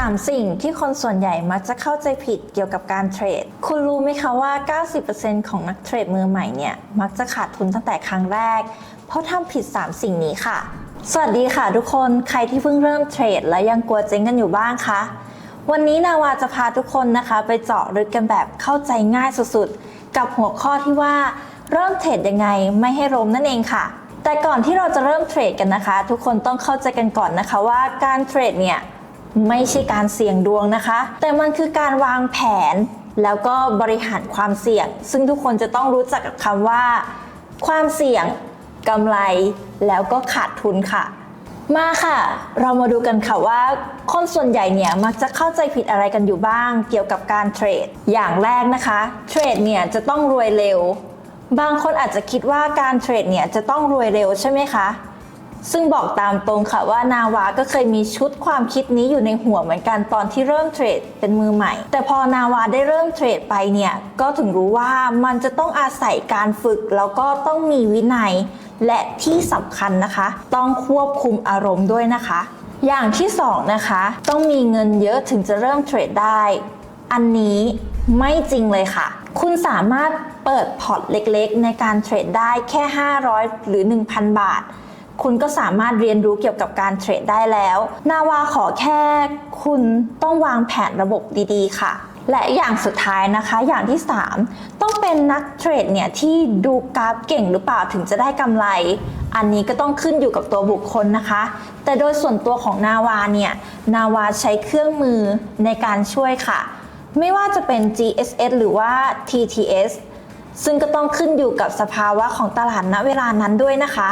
3 สิ่งที่คนส่วนใหญ่มักจะเข้าใจผิดเกี่ยวกับการเทรด คุณรู้ไหมคะว่า 90%ของนักเทรดมือใหม่เนี่ยมักจะขาดทุนตั้งแต่ครั้งแรก เพราะทำผิด 3 สิ่งนี้ค่ะ สวัสดีค่ะทุกคน ใครที่เพิ่งเริ่มเทรดและยังกลัวเจ๊งกันอยู่บ้างคะ วันนี้นาวาจะพาทุกคนนะคะ ไปเจาะลึกกันแบบเข้าใจง่ายสุดๆ กับหัวข้อที่ว่า เริ่มเทรดยังไงไม่ให้ล้มนั่นเองค่ะแต่ก่อนที่เราจะเริ่มเทรดกันนะคะ ทุกคนต้องเข้าใจกันก่อนนะคะว่าการเทรดเนี่ย ไม่ใช่การเสี่ยงดวงนะคะ แต่มันคือการวางแผน แล้วก็บริหารความเสี่ยง ซึ่งทุกคนจะต้องรู้จักกับคำว่า ความเสี่ยงกำไร แล้วก็ขาดทุนค่ะ มาค่ะ เรามาดูกันค่ะว่า คนส่วนใหญ่เนี่ยมักจะเข้าใจผิดอะไรกันอยู่บ้าง เกี่ยวกับการเทรด อย่างแรกนะคะ เทรดเนี่ยจะต้องรวยเร็ว บางคนอาจจะคิดว่าการเทรดเนี่ยจะต้องรวยเร็วใช่ไหมคะ ซึ่งบอกตามตรงค่ะว่านาวาก็เคยมีชุดความคิดนี้อยู่ในหัวเหมือนกันตอนที่เริ่มเทรดเป็นมือใหม่ แต่พอนาวาได้เริ่มเทรดไปเนี่ยก็ถึงรู้ว่ามันจะต้องอาศัยการฝึกแล้วก็ต้องมีวินัย และที่สำคัญนะคะ ต้องควบคุมอารมณ์ด้วยนะคะ อย่างที่สองนะคะ ต้องมีเงินเยอะถึงจะเริ่มเทรดได้ อันนี้ไม่จริงเลยค่ะ คุณสามารถเปิดพอร์ตเล็กๆ ในการเทรดได้แค่ 500 หรือ 1,000 บาท คุณก็สามารถเรียนรู้เกี่ยวกับการเทรดได้แล้ว นาวาขอแค่คุณต้องวางแผนระบบดีๆ ค่ะ และอย่างสุดท้ายนะคะ อย่างที่ 3 ต้องเป็นนักเทรดเนี่ยที่ดูกราฟเก่งหรือเปล่าถึงจะได้กำไร อันนี้ก็ต้องขึ้นอยู่กับตัวบุคคลนะคะ แต่โดยส่วนตัวของนาวาเนี่ย นาวาใช้เครื่องมือในการช่วยค่ะ ไม่ว่าจะเป็น GSS หรือว่า TTS ซึ่งก็ต้องขึ้นอยู่กับสภาวะของตลาดณเวลานั้นด้วยนะคะ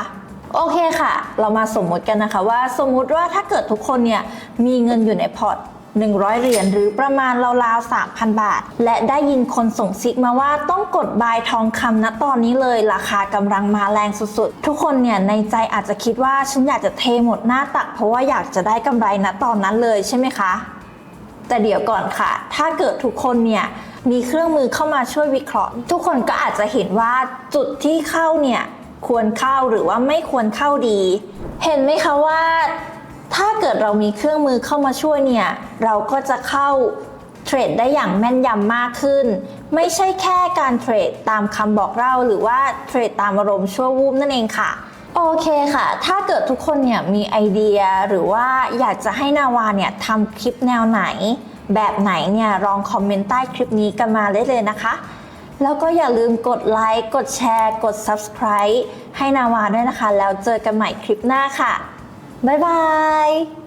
โอเคค่ะ เรามาสมมติกันนะคะว่าสมมุติว่าถ้าเกิดทุกคนเนี่ยมีเงินอยู่ในพอร์ต100 เหรียญหรือประมาณราวๆ 3,000 บาท และได้ยินคนส่งซิกมาว่าต้องกดบายทองคำณตอนนี้เลยราคากำลังมาแรงสุดๆ ทุกคนเนี่ยในใจอาจจะคิดว่าฉันอยากจะเทหมดหน้าตัก เพราะว่าอยากจะได้กำไรณตอนนั้นเลยใช่ไหมคะ แต่เดี๋ยวก่อนค่ะ ถ้าเกิดทุกคนเนี่ยมีเครื่องมือเข้ามาช่วยวิเคราะห์ ทุกคนก็อาจจะเห็นว่าจุดที่เข้าเนี่ย ควรเข้าหรือว่าไม่ควรเข้าดี เห็นไหมคะว่า ถ้าเกิดเรามีเครื่องมือเข้ามาช่วยเนี่ย เราก็จะเข้าเทรดได้อย่างแม่นยำมากขึ้น ไม่ใช่แค่การเทรดตามคำบอกเล่าหรือว่าเทรดตามอารมณ์ชั่ววูบนั่นเองค่ะโอเคค่ะ ถ้าเกิดทุกคนเนี่ยมีไอเดียหรือว่าอยากจะให้นาวาเนี่ยทำคลิปแนวไหน แบบไหนเนี่ยลองคอมเมนต์ใต้คลิปนี้กันมาได้เลยนะคะ แล้วก็อย่าลืมกดไลค์ กดแชร์ กด Subscribe ให้นาวาด้วยนะคะ แล้วเจอกันใหม่คลิปหน้าค่ะ บ๊ายบาย